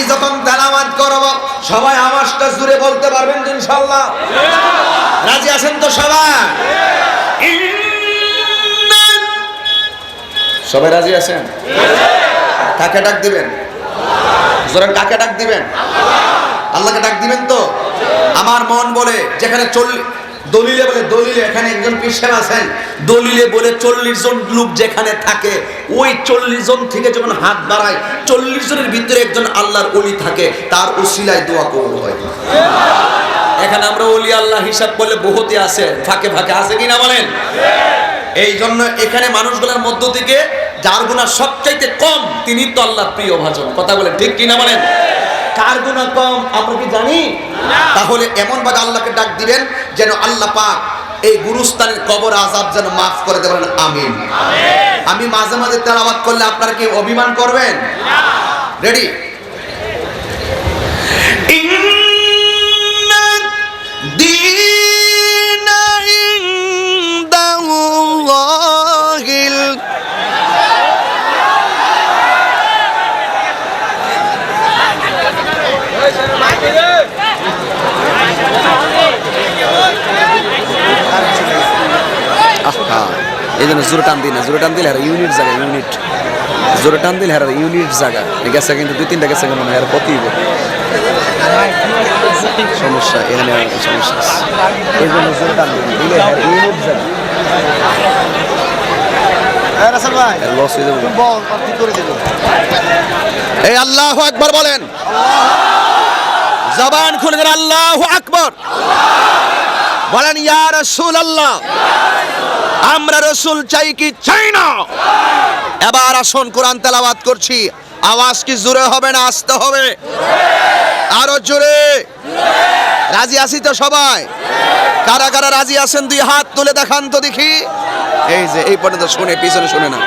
আমি যখন তেলাওয়াত করব, সবাই আওয়াজটা জুড়ে বলতে পারবেন ইনশাআল্লাহ? রাজি আছেন তো সবাই? সবাই রাজি আছেন? কাকে ডাক দিবেন? জোরেন কাকে ডাক দিবেন? আল্লাহকে ডাক দিবেন তো? আমার মন বলে, যেখানে চল্লিশ দলিলে বলে, দলিলে এখানে একজন পিসের আছেন। দলিলে বলে চল্লিশ জন লোক যেখানে থাকে, ওই চল্লিশ জন থেকে যখন হাত বাড়ায়, চল্লিশ জনের ভিতরে একজন আল্লাহর অলি থাকে, তার উসিলায় দোয়া কবুল হয় এখানে আমরা অলি আল্লাহ হিসাব করলে বহুতে আছে, ফাঁকে ফাঁকে আছে কিনা বলেন? এই জন্য এখানে মানুষগুলোর মধ্য থেকে যার গুণা সবচাইতে কম, তিনি তো আল্লাহর প্রিয় ভাজন। কথা বলেন ঠিক কিনা বলেন? কার গুণা কম? আমরা কি জানি? তাহলে এমন ভাবে আল্লাহকে ডাক দিবেন যেন আল্লাহ পাক এই গুরুস্থানের কবর আজাব যেন মাফ করে দেবেন আমিন। আমি মাঝে মাঝে তেলাবাদ করলে আপনারা কি অভিমান করবেন? রেডি আহা এই জন্য জোরে টান দিই না জোরে টান দিলে আর ইউনিট জায়গা ইউনিট জোরে টান দিলে আর ইউনিট জায়গা। এই গেছে কিন্তু দুই তিনটা গেছে মনে হয় আর কতই সমস্যা এখানে সমস্যা এই জন্য জোরে টান দিলে ইউনিট জায়গা। হ্যাঁ হয়ে এই আল্লাহ আকবার বলেন। জবান খুলে আল্লাহ আকবার। বলেন, ইয়া রাসূল আল্লাহ আমরা রসুল চাই কি চাই না? এবার আসুন, কোরআন তেলাওয়াত করছি। আওয়াজ কি জোরে হবে না আসতে হবে? আরও জোরে। রাজি আছি তো সবাই? কারা কারা রাজি আছেন, দুই হাত তুলে দেখান তো দেখি। এই যে, এই পর্যন্ত শুনে, পিছনে শুনে না।